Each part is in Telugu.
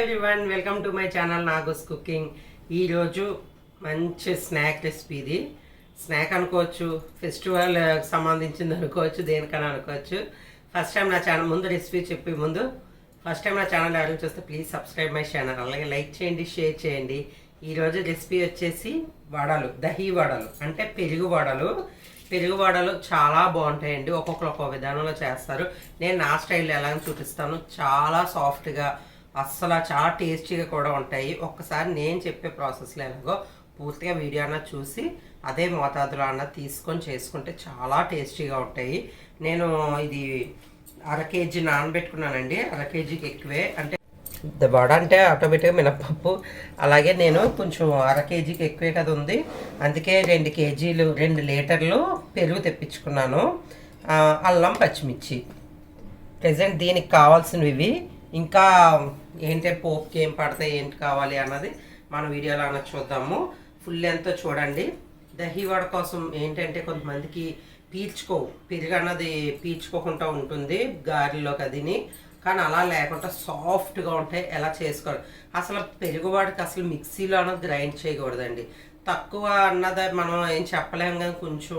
Everyone welcome to my channel Nagos cooking ఈరోజు మంచి స్నాక్ రెసిపీ ఇది. స్నాక్ అనుకోవచ్చు ఫెస్టివల్ uh, సంబంధించింది అనుకోవచ్చు దేనికైనా అనుకోవచ్చు. ఫస్ట్ టైం నా ఛానల్ ముందు రెసిపీ చెప్పే ముందు ఫస్ట్ టైం నా ఛానల్ ఎవరు చూస్తే ప్లీజ్ సబ్స్క్రైబ్ మై ఛానల్ అలాగే లైక్ చేయండి షేర్ చేయండి. ఈరోజు రెసిపీ వచ్చేసి వడలు దహీ వడలు అంటే పెరుగు వడలు. పెరుగు వడలు చాలా బాగుంటాయండి. ఒక్కొక్కరు ఒక్కొక్క విధానంలో చేస్తారు. నేను నా స్టైల్లో ఎలా చూపిస్తాను. చాలా సాఫ్ట్గా అస్సలు చాలా టేస్టీగా కూడా ఉంటాయి. ఒక్కసారి నేను చెప్పే ప్రాసెస్లో ఎలాగో పూర్తిగా వీడియో అన్న చూసి అదే మోతాదులో అన్న తీసుకొని చేసుకుంటే చాలా టేస్టీగా ఉంటాయి. నేను ఇది అర కేజీ నానబెట్టుకున్నానండి. అర కేజీకి ఎక్కువే. అంటే ద- వడ అంటే ఆటోమేటిక్గా మినప్పప్పు. అలాగే నేను కొంచెం అర కేజీకి ఎక్కువే కదా ఉంది. అందుకే రెండు కేజీలు రెండు లీటర్లు పెరుగు తెప్పించుకున్నాను. అల్లం పచ్చిమిర్చి. ప్రజెంట్ దీనికి కావాల్సినవి ఇవి. ఇంకా ఏంటి పోప్కి ఏం పడతాయి ఏంటి కావాలి అన్నది మన వీడియోలో అన్నది చూద్దాము. ఫుల్ ఎంతో చూడండి. దహీ కోసం ఏంటంటే కొంతమందికి పీల్చుకో పెరుగు అన్నది పీల్చుకోకుండా ఉంటుంది గారెలోకి అదిని కానీ అలా లేకుండా సాఫ్ట్గా ఉంటాయి. ఎలా చేసుకోవాలి? అసలు పెరుగువాడికి అసలు మిక్సీలో అన్నది గ్రైండ్ చేయకూడదండి. తక్కువ అన్నది మనం ఏం చెప్పలేము కానీ కొంచెం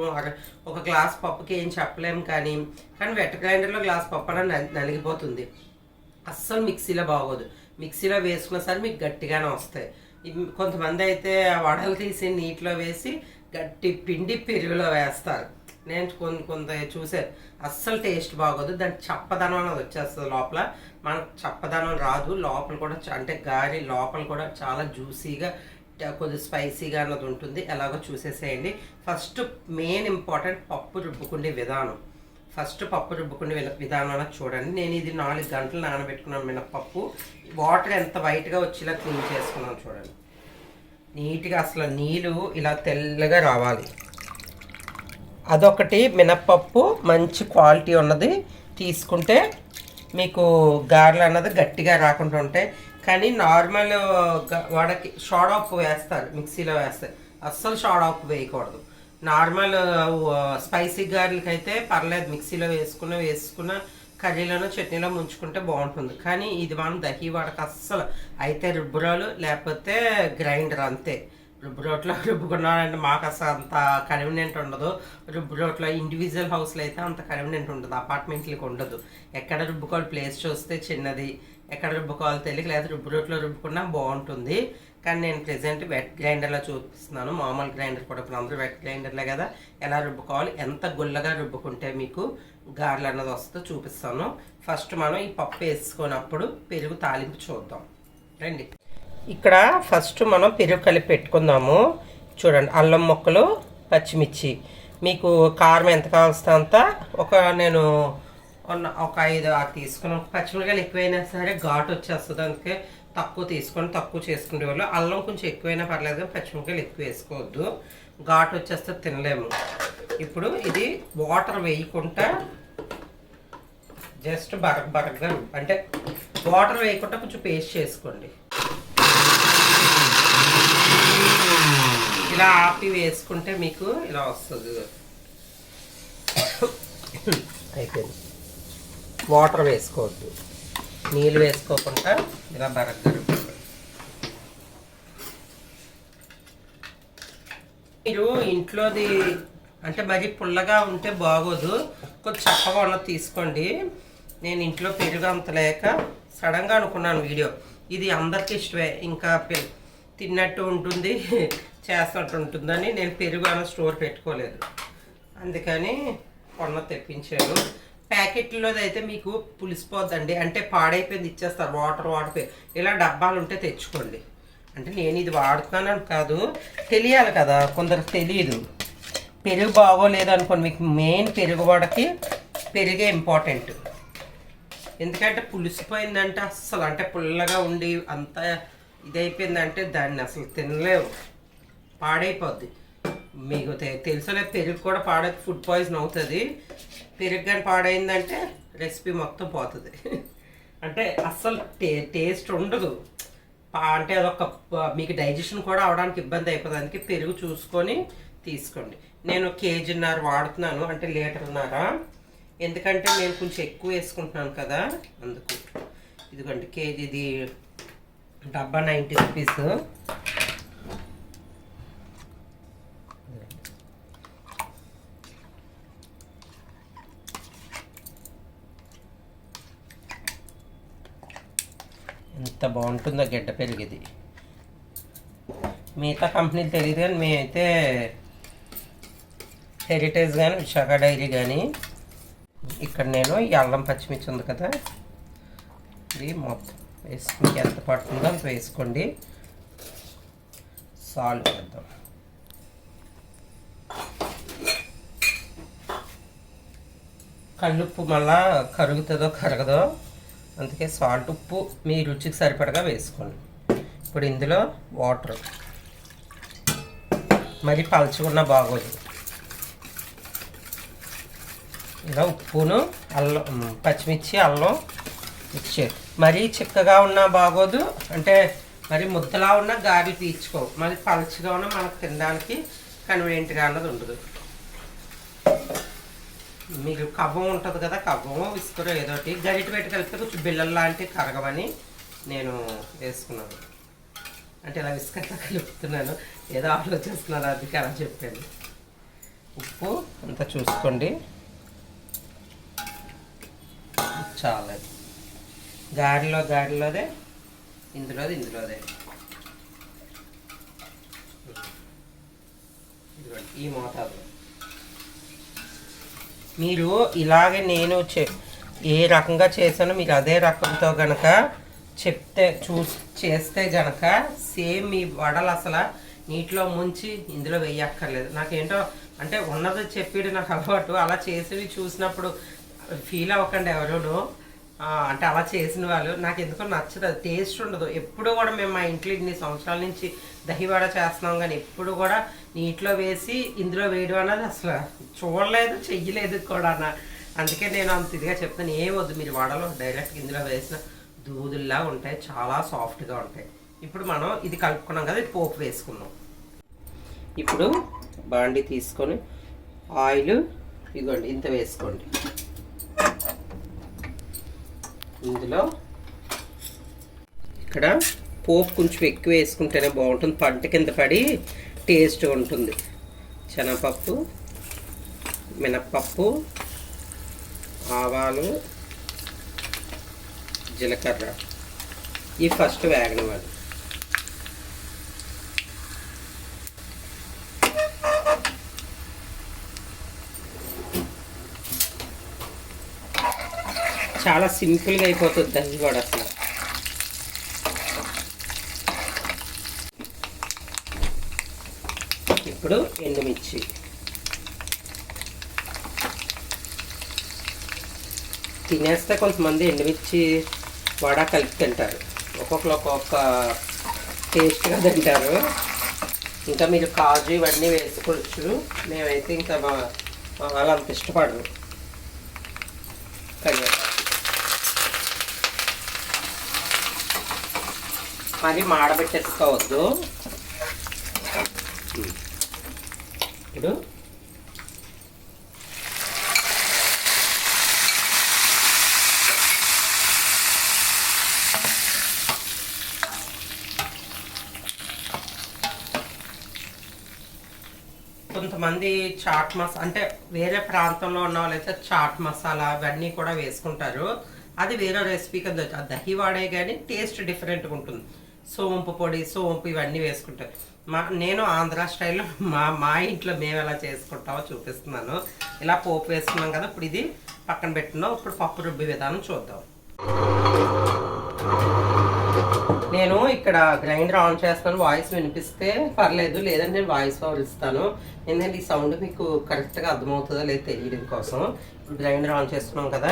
ఒక గ్లాస్ పప్పుకి ఏం చెప్పలేము కానీ కానీ వెట్ గ్రైండర్లో గ్లాస్ పప్పు అనేది నలిగిపోతుంది. అస్సలు మిక్సీలో బాగోదు. మిక్సీలో వేసుకున్న సరే మీకు గట్టిగానే వస్తాయి. కొంతమంది అయితే వడలు తీసి నీటిలో వేసి గట్టి పిండి పెరుగులో వేస్తారు. నేను కొంత కొంత చూసాను అస్సలు టేస్ట్ బాగోదు. దాని చప్పదనం అనేది వచ్చేస్తుంది లోపల. మనకు చప్పదనం రాదు. లోపల కూడా చ- అంటే గారి లోపల కూడా చాలా జ్యూసీగా కొద్దిగా స్పైసీగా అన్నది ఉంటుంది. ఎలాగో చూసేసేయండి. ఫస్ట్ మెయిన్ ఇంపార్టెంట్ పప్పు రుబ్బుకునే విధానం. ఫస్ట్ పప్పు రుబ్బుకునే విన- చూడండి. నేను ఇది నాలుగు గంటలు నానబెట్టుకున్నాను మినపప్పు వాటర్ ఎంత వైట్గా వచ్చేలా క్లీన్ చేసుకున్నాను చూడండి. నీట్గా అసలు నీళ్ళు ఇలా తెల్లగా రావాలి. అదొకటి మినప్పప్పు మంచి క్వాలిటీ ఉన్నది. తీసుకుంటే మీకు గారెలు అన్నది గట్టిగా రాకుండా ఉంటాయి. కానీ నార్మల్ గ- వాడకి షార్ట్ ఆఫ్ వేస్తారు మిక్సీలో వేస్తారు. అస్సలు షార్ట్ ఆఫ్ వేయకూడదు. నార్మల్ స్పైసీ గార్లిక్ అయితే పర్లేదు. మిక్సీలో వేసుకున్న వేసుకున్న కర్రీలోనో చట్నీలో ముంచుకుంటే బాగుంటుంది. కానీ ఇది మనం దహీ వాడక అస్సలు. అయితే రుబ్బురాలు లేకపోతే గ్రైండర్ అంతే. రుబ్బు రోట్లో రుబ్బుకున్నారంటే మాకు అసలు అంత కన్వీనియంట్ ఉండదు. రుబ్బు రోట్లో ఇండివిజువల్ హౌస్లో అయితే అంత కన్వీనియంట్ ఉండదు. అపార్ట్మెంట్లకి ఉండదు. ఎక్కడ రుబ్బుకోవాలి ప్లేస్ చూస్తే చిన్నది. ఎక్కడ రుబ్బుకోవాలి తెలియక లేదా రుబ్బు రోట్లో రుబ్బుకున్నా బాగుంటుంది. కానీ నేను ప్రజెంట్ వెట్ గ్రైండర్లో చూపిస్తున్నాను. మామూలు గ్రైండర్ కూడా ఇప్పుడు అందరూ వెట్ గ్రైండర్లే కదా. ఎలా రుబ్బుకోవాలి? ఎంత గుల్లగా రుబ్బుకుంటే మీకు గారెలు అన్నది వస్తుందో చూపిస్తాను. ఫస్ట్ మనం ఈ పప్పు వేసుకున్నప్పుడు పెరుగు తాలింపు చూద్దాం. రండి. ఇక్కడ ఫస్ట్ మనం పెరుగు కలిపి పెట్టుకుందాము. చూడండి అల్లం ముక్కలు పచ్చిమిర్చి. మీకు కారం ఎంత కావాల్సిన అంత ఒక నేను ఉన్న- ఒక ఐదు ఆరు తీసుకున్నాం పచ్చిమిరకాయలు ఎక్కువైనా సరే ఘాటు వచ్చేస్తుంది అందుకే తక్కువ తీసుకొని తక్కువ చేసుకునే వాళ్ళు అల్లం కొంచెం ఎక్కువైనా పర్లేదు పచ్చిమిరపకాయలు ఎక్కువ వేసుకోవద్దు. ఘాటు వచ్చేస్తే తినలేము. ఇప్పుడు ఇది వాటర్ వేయకుండా జస్ట్ బరగ బరగ్గా అంటే వాటర్ వేయకుండా కొంచెం పేస్ట్ చేసుకోండి. ఇలా ఆపి వేసుకుంటే మీకు ఇలా వస్తుంది. అయిపోయింది. వాటర్ వేసుకోవద్దు. నీళ్ళు వేసుకోకుండా ఇలా బరగ్గా మీరు ఇంట్లోది అంటే మరి పుల్లగా ఉంటే బాగోదు. కొంచెం చక్కగా ఉన్నది తీసుకోండి. నేను ఇంట్లో పెరుగు అంత లేక సడన్గా అనుకున్నాను వీడియో. ఇది అందరికీ ఇష్టమే. ఇంకా పె- తిన్నట్టు ఉంటుంది చేస్తున్నట్టు ఉంటుందని నేను పెరుగు అన్న స్టోర్ పెట్టుకోలేదు. అందుకని కొన్న తెప్పించాను. ప్యాకెట్లో అయితే మీకు పులిసిపోద్దండి. అంటే పాడైపోయింది ఇచ్చేస్తారు. వాటర్ వాడిపోయి ఇలా డబ్బాలు ఉంటే తెచ్చుకోండి. అంటే నేను ఇది వాడుతున్నానని కాదు తెలియాలి కదా కొందరికి తెలియదు పెరుగు బాగోలేదు అనుకోండి మీకు మెయిన్ పెరుగు వాడకి పెరుగే ఇంపార్టెంట్. ఎందుకంటే పులిసిపోయిందంటే అస్సలు అంటే పుల్లగా ఉండి అంత ఇదైపోయిందంటే దాన్ని అసలు తినలేవు. పాడైపోద్ది. మీకు తె- లేదు పెరుగు కూడా పాడై ఫుడ్ పాయిజన్ అవుతుంది. పెరుగు కానీ పాడైందంటే రెసిపీ మొత్తం పోతుంది. అంటే అస్సలు టే టేస్ట్ ఉండదు. పా- అంటే అదొక మీకు డైజెషన్ కూడా అవడానికి ఇబ్బంది అయిపోతుంది అందుకే పెరుగు చూసుకొని తీసుకోండి. నేను కేజీన్నర వాడుతున్నాను అంటే లీటర్న్నర. ఎందుకంటే నేను కొంచెం ఎక్కువ వేసుకుంటున్నాను కదా అందుకు. ఇదిగోండి కేజీ ఇది డబ్బా నైంటీ రూపీస్. ఎంత బాగుంటుందో గడ్డ పెరిగిది. మిగతా కంపెనీలు తెలియదు కానీ మేమైతే హెరిటేజ్ కానీ విశాఖ డైరీ కానీ ఇక్కడ నేను ఈ అల్లం పచ్చిమిర్చి ఉంది కదా ఇది మొత్తం వేసుకుని ఎంత పడుతుందో అంత వేసుకోండి. సాల్ట్ వేద్దాం. కల్లుప్పు మళ్ళా కరుగుతుందో కరగదో అందుకే సాల్ట్ ఉప్పు మీ రుచికి సరిపడగా వేసుకోండి. ఇప్పుడు ఇందులో వాటర్. మరి పలుచుకున్న బాగోదు. ఇలా ఉప్పును అల్లం పచ్చిమిర్చి అల్లం మిక్స్ మరీ చిక్కగా ఉన్నా బాగోదు. అంటే మరి ముద్దలా ఉన్న గాలి పీల్చుకో మరి పలుచగా ఉన్న మనకు తినడానికి కన్వీనియంట్గా అన్నది ఉండదు. మీకు కవ్వం ఉంటుంది కదా కవ్వము విసుకురు ఏదోటి గరిట పెట్టి కలిపితే కొంచెం బిల్లల లాంటి కరగవని నేను వేసుకున్నాను. అంటే ఇలా ఇసుకంతా కలుపుతున్నాను. ఏదో ఆలోచిస్తున్నాను అందుకే అలా చెప్పాను. ఉప్పు అంతా చూసుకోండి. చాలా. గాడిలో గాడిలోదే ఇందులోది ఇందులోదే. ఇదిగోండి, ఈ మోతాదు మీరు ఇలాగే నేను చె ఏ రకంగా చేశానో మీరు అదే రకంతో గనక చెప్తే చూ చేస్తే గనక సేమ్ మీ వడలు అసలు నీటిలో ముంచి ఇందులో వేయక్కర్లేదు. నాకేంటో అంటే ఉన్నది చెప్పేది నాకు అలవాటు. అలా చేసేవి చూసినప్పుడు ఫీల్ అవ్వకండి ఎవరును. అంటే అలా చేసిన వాళ్ళు. నాకు ఎందుకో నచ్చదు. అది టేస్ట్ ఉండదు. ఎప్పుడు కూడా మేము మా ఇంట్లో ఇన్ని సంవత్సరాల నుంచి దహివాడ చేస్తున్నాం కానీ ఎప్పుడు కూడా నీటిలో వేసి ఇందులో వేయడం అన్నది అసలు చూడలేదు చెయ్యలేదు కూడా నా- అందుకే నేను అంత ఇదిగా చెప్తాను. ఏం వద్దు. మీరు వాడలో డైరెక్ట్ ఇందులో వేసిన దూదుల్లా ఉంటాయి. చాలా సాఫ్ట్గా ఉంటాయి. ఇప్పుడు మనం ఇది కలుపుకున్నాం కదా ఇది పోపు వేసుకున్నాం ఇప్పుడు బాండి తీసుకొని ఆయిల్ ఇదిగోండి ఇంత వేసుకోండి. ఇందులో ఇక్కడ పోపు కొంచెం ఎక్కువ వేసుకుంటేనే బాగుంటుంది. పంట కింద పడి టేస్ట్ ఉంటుంది. శనగపప్పు మినప్పప్పు ఆవాలు జీలకర్ర. ఈ ఫస్ట్ వేగనవాడు చాలా సింపుల్గా అయిపోతుంది దహి వడ అసలు. ఇప్పుడు ఎండుమిర్చి. తినేస్తే కొంతమంది ఎండుమిర్చి వడ కలిపి తింటారు. ఒక్కొక్కరు ఒక్కొక్క టేస్ట్గా తింటారు. ఇంకా మీరు కాజు ఇవన్నీ వేసుకోవచ్చు. మేమైతే ఇంకా మా వాళ్ళు అంత ఇష్టపడరు. కరివేపాకు మరి మాడబెట్టేసుకోవద్దు. ఇప్పుడు కొంతమంది చాట్ మసాలా అంటే వేరే ప్రాంతంలో ఉన్న వాళ్ళైతే చాట్ మసాలా అవన్నీ కూడా వేసుకుంటారు. అది వేరే రెసిపీ కింద దహి వాడే కానీ టేస్ట్ డిఫరెంట్గా ఉంటుంది. సోంపు పొడి సోంపు ఇవన్నీ వేసుకుంటారు. మా నేను ఆంధ్ర స్టైల్లో మా మా ఇంట్లో మేము ఎలా చేసుకుంటామో చూపిస్తున్నాను. ఇలా పోపు వేసుకున్నాం కదా ఇప్పుడు ఇది పక్కన పెట్టుకున్నాం ఇప్పుడు పప్పు రుబ్బి విధానం చూద్దాం. నేను ఇక్కడ గ్రైండర్ ఆన్ చేస్తాను వాయిస్ వినిపిస్తే పర్లేదు లేదంటే నేను వాయిస్ ఓవర్ ఇస్తాను. ఎందుకంటే ఈ సౌండ్ మీకు కరెక్ట్గా అర్థమవుతుందో లేదో తెలియడం కోసం. ఇప్పుడు గ్రైండర్ ఆన్ చేస్తున్నాం కదా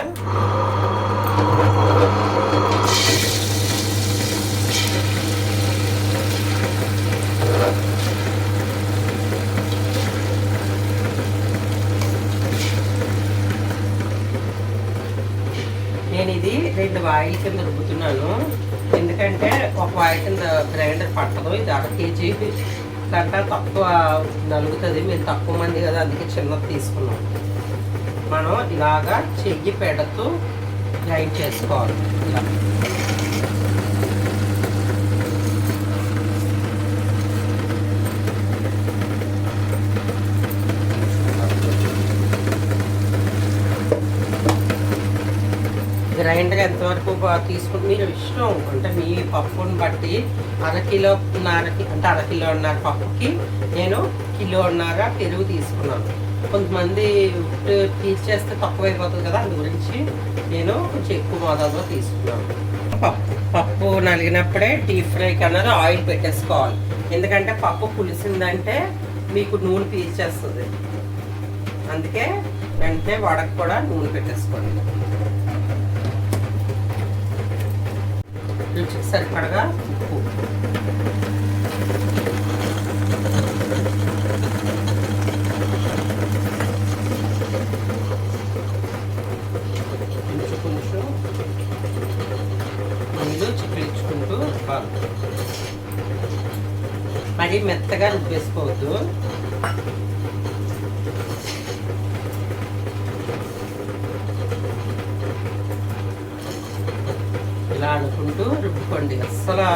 నేను ఇది రెండు వాయిల్ కింద ఎందుకంటే ఒక వాయిల్ గ్రైండర్ పట్టదు. ఇది అర కేజీ కంటే తక్కువ నలుగుతుంది. మీరు తక్కువ మంది కదా అందుకే చిన్నది తీసుకున్నాం. మనం ఇలాగా చెయ్యి పెడుతూ గ్రైండ్ చేసుకోవాలి. ఇలా కరెక్ట్గా ఎంతవరకు తీసుకుంటే మీరు ఇష్టం అంటే మీ పప్పుని బట్టి అరకిలోన్నరకి అంటే అరకిలోన్నర పప్పుకి నేను కిలోన్నర పెరుగు తీసుకున్నాను. కొంతమంది ఉప్పు తీసేస్తే తక్కువ అయిపోతుంది కదా అందు గురించి నేను కొంచెం ఎక్కువ మోతాదులో తీసుకున్నాను. పప్పు పప్పు నలిగినప్పుడే డీప్ ఫ్రై కన్నా ఆయిల్ పెట్టేసుకోవాలి. ఎందుకంటే పప్పు పులిసిందంటే మీకు నూనె పీల్చేస్తుంది అందుకే వెంటనే వడకు కూడా నూనె పెట్టేసుకోండి. రుచికి సరిపడగా ఉప్పు. కొంచెం కొంచెం నీళ్ళు చిక్కించుకుంటూ మరీ మెత్తగా రుబ్బేసుకోవద్దు. ఇలా రుబ్బుకోండి. అస్సలు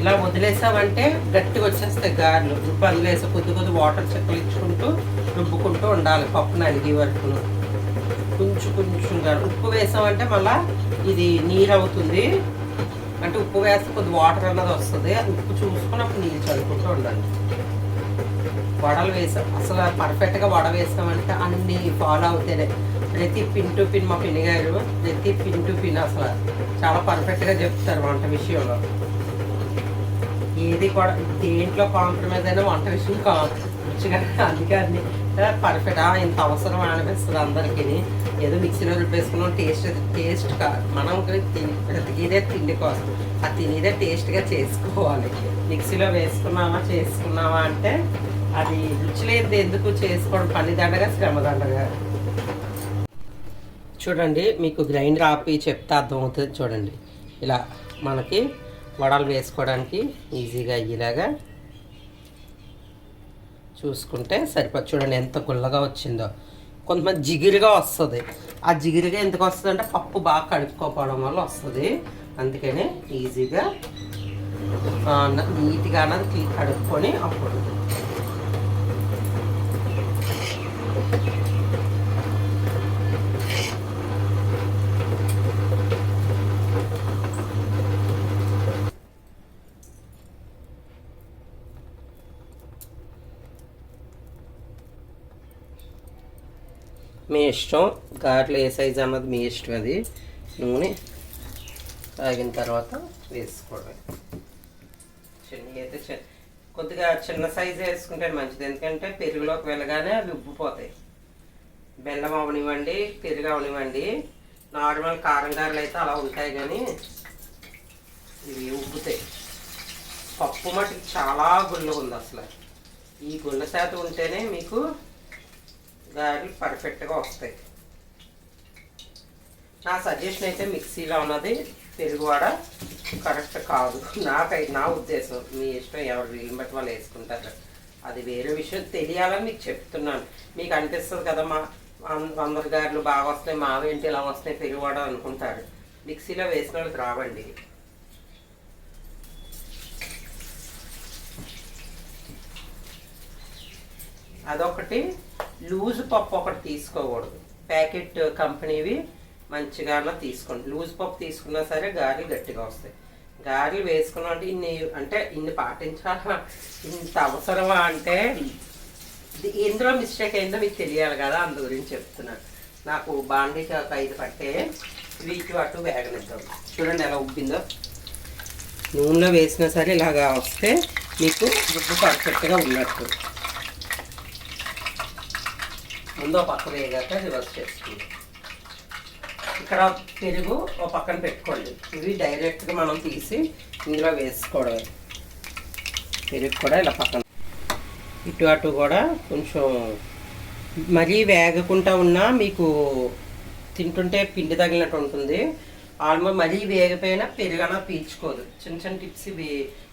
ఇలా వదిలేసామంటే గట్టిగా వచ్చేస్తాయి గారెలు. రుబ్బు అందులో వేసి కొద్ది కొద్ది వాటర్ చెక్కలు ఇచ్చుకుంటూ రుబ్బుకుంటూ ఉండాలి పప్పు నలిగి వరకు. కొంచెం కొంచెంగా ఉప్పు వేసామంటే మళ్ళా ఇది నీరు అవుతుంది అంటే ఉప్పు వేస్తే కొద్ది వాటర్ అన్నది వస్తుంది. అది ఉప్పు చూసుకుని అప్పుడు నీళ్ళు చదువుకుంటూ ఉండాలి. వడలు వేసాం అసలు పర్ఫెక్ట్గా వడ వేసామంటే అన్నీ ఫాలో అవుతాయి ప్రతి పిన్ టు పిన్ మా పిన్ని గారు ప్రతి పిన్ టు పిన్ అసలు చాలా పర్ఫెక్ట్గా చెప్తారు వంట విషయంలో. ఏది కూడా దేంట్లో కాంప్రమైజ్ అయినా వంట విషయం కా రుచిగా అందుకే అన్ని పర్ఫెక్ట్ ఇంత అవసరం అనిపిస్తుంది అందరికీ. ఏదో మిక్సీలో రుబ్బేసుకున్నాం టేస్ట్ టేస్ట్ కాదు మనం తిని- బ్రతికేదే తిండి కోసం. ఆ తినేదే టేస్ట్గా చేసుకోవాలి. మిక్సీలో వేసుకున్నామా చేసుకున్నామా అంటే అది రుచి లేనిది ఎందుకు చేసుకోవడం? పని దండగా శ్రమ దండగా. చూడండి మీకు గ్రైండర్ ఆపి చెప్తే అర్థమవుతుంది చూడండి. ఇలా మనకి వడలు వేసుకోవడానికి ఈజీగా అయ్యేలాగా చూసుకుంటే సరిపోతుంది చూడండి ఎంత గుల్లగా వచ్చిందో. కొంతమంది జిగిరిగా వస్తుంది. ఆ జిగిరిగా ఎందుకు వస్తుంది అంటే పప్పు బాగా కడుక్కోపోవడం వల్ల వస్తుంది. అందుకని ఈజీగా నీట్గా అన్నది కడుక్కొని అప్పుడు మీ ఇష్టం. గాట్లు ఏ సైజు అన్నది మీ ఇష్టం అది. నూనె తాగిన తర్వాత వేసుకోవడమే. చిన్న అయితే చి- కొద్దిగా చిన్న సైజు వేసుకుంటే మంచిది. ఎందుకంటే పెరుగులోకి వెళ్ళగానే అవి ఉబ్బిపోతాయి. బెల్లం అవనివ్వండి పెరుగు అవనివ్వండి. నార్మల్ కారం గారెలు అయితే అలా ఉంటాయి కానీ ఇవి ఉబ్బుతాయి. పప్పు మటుకు చాలా గుళ్ళ ఉంది అసలు. ఈ గుళ్ళ శాతం ఉంటేనే మీకు గారెలు పర్ఫెక్ట్గా వస్తాయి. నా సజెషన్ అయితే మిక్సీలో ఉన్నది పెరుగువాడ కరెక్ట్ కాదు. నాకై నా ఉద్దేశం మీ ఇష్టం ఎవరు వీళ్ళని బట్టి వాళ్ళు వేసుకుంటారు. అది వేరే విషయం. తెలియాలని మీకు చెప్తున్నాను. మీకు అనిపిస్తుంది కదా మా అం- అందరి గారెలు బాగా వస్తాయి మావేంటి ఇలా వస్తాయి పెరుగువాడ అనుకుంటారు. మిక్సీలో వేసిన వాళ్ళకి రావండి. అదొకటి. లూజ్ పప్పు ఒకటి తీసుకోకూడదు. ప్యాకెట్ కంపెనీవి మంచిగా తీసుకోండి. లూజ్ పప్పు తీసుకున్నా సరే గారెలు గట్టిగా వస్తాయి. గారెలు వేసుకున్నాం అంటే ఇన్ని అంటే ఇన్ని పాటించాలా? ఇంత అవసరమా అంటే ఎందులో మిస్టేక్ అయిందో మీకు తెలియాలి కదా అందు గురించి చెప్తున్నాను. నాకు బాండీకి ఒక ఐదు పట్టే వీటి అటు వేగనిద్దాం. చూడండి ఎలా ఉబ్బిందో. నూనెలో వేసినా సరే ఇలాగా వస్తే మీకు రుబ్బు పర్ఫెక్ట్గా ఉన్నట్టు. ముందు ఒక పక్క వేగాక రివర్స్ చేసుకుందాం. ఇక్కడ పెరుగు ఒక పక్కన పెట్టుకోండి. ఇవి డైరెక్ట్గా మనం తీసి ఇందులో వేసుకోవడమే. పెరుగు కూడా ఇలా పక్కన. ఇటు అటు కూడా కొంచెం మరీ వేగకుండా ఉన్నా మీకు తింటుంటే పిండి తగిలినట్టు ఉంటుంది. ఆల్మోస్ట్ మరీ వేగపోయినా పెరుగనా పీల్చుకోదు. చిన్న చిన్న టిప్స్ ఇవి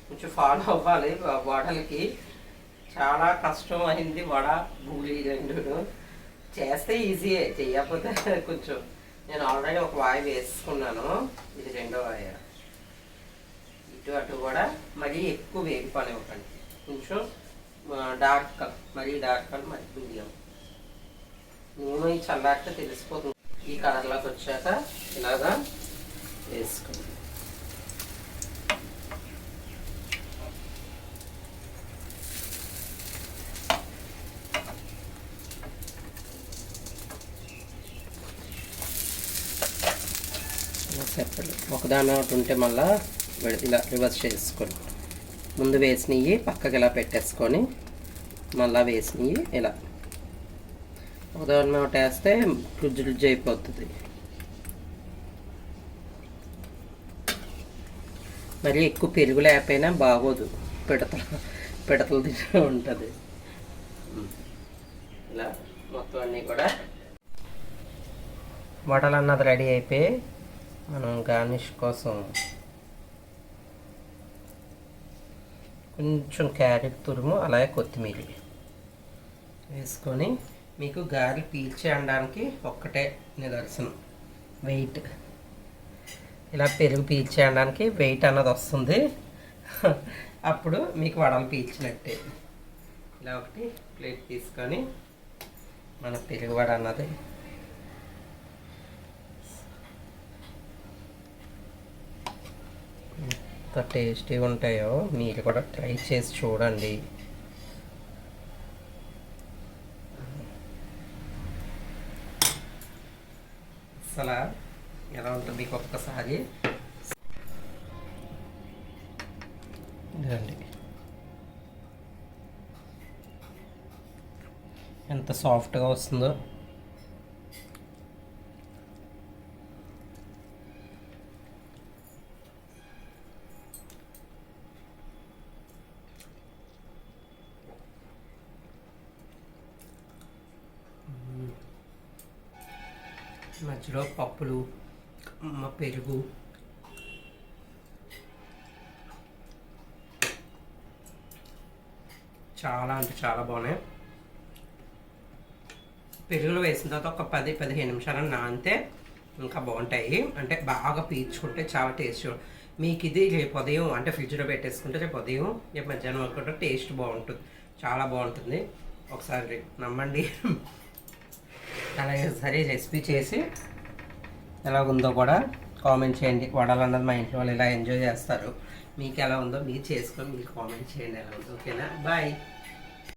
కొంచెం ఫాలో అవ్వాలి వడలకి. చాలా కష్టం అయింది వడ బూలి రెండు చేస్తే ఈజీయే చేయకపోతే కొంచెం నేను ఆల్రెడీ ఒక వాయి వేసుకున్నాను. ఇది రెండో వాయ. ఇటు అటు కూడా మరీ ఎక్కువ వేగిపోనివ్వకండి కొంచెం డార్క్ కలర్ మరీ డార్క్ కలర్ మరి మీడియం నూనె చల్లారితే తెలిసిపోతుంది. ఈ కలర్లోకి వచ్చాక ఇలాగా వేసుకోండి ఇలా సెపరేట్ ఒకటి ఉంటే మళ్ళీ ఇలా రివర్స్ చేసుకొని. ముందు వేసినవి పక్కకి ఇలా పెట్టేసుకొని మళ్ళీ వేసినవి ఇలా. ఉదాహరణ ఒకటి వేస్తే రుజ్జు రుజ్జు అయిపోతుంది. మరి ఎక్కువ పెరుగు లేకపోయినా బాగోదు. పిడతలు పిడతలు తింటూ ఉంటుంది. ఇలా మొత్తం అన్నీ కూడా. వడలు అన్నది రెడీ అయిపోయి మనం గార్నిష్ కోసం కొంచెం క్యారెట్ తురుము అలాగే కొత్తిమీర వేసుకొని మీకు గాలి పీల్చి ఒక్కటే నిదర్శనం వెయిట్. ఇలా పెరుగు పీల్చి వెయిట్ అన్నది వస్తుంది. అప్పుడు మీకు వడలు పీల్చినట్టే. ఇలా ఒకటి ప్లేట్ తీసుకొని మన పెరుగు వడ అన్నది ఎంత టేస్టీగా ఉంటాయో మీరు కూడా ట్రై చేసి చూడండి. అసలు ఎలా ఉంటుంది మీకు ఒక్కసారి. ఇదండి ఎంత సాఫ్ట్గా వస్తుందో. మధ్యలో పప్పులు పెరుగు. చాలా అంటే చాలా బాగున్నాయి. పెరుగులో వేసిన తర్వాత ఒక పది పదిహేను నిమిషాలు నానితే ఇంకా బాగుంటాయి. అంటే బాగా పీల్చుకుంటే చాలా టేస్ట్ మీకు ఇది రేపు ఉదయం అంటే ఫ్రిడ్జ్లో పెట్టేసుకుంటే రేపు ఉదయం రేపు మధ్యాహ్నం వరకు టేస్ట్ బాగుంటుంది. చాలా బాగుంటుంది. ఒకసారి నమ్మండి. అలాగే సరే రెసిపీ చేసి ఎలా ఉందో కూడా కామెంట్ చేయండి. వడలు అన్నది మా ఇంట్లో వాళ్ళు ఇలా ఎంజాయ్ చేస్తారు. మీకు ఎలా ఉందో మీరు చేసుకొని మీరు కామెంట్ చేయండి ఎలా ఉందో ఓకేనా? బాయ్.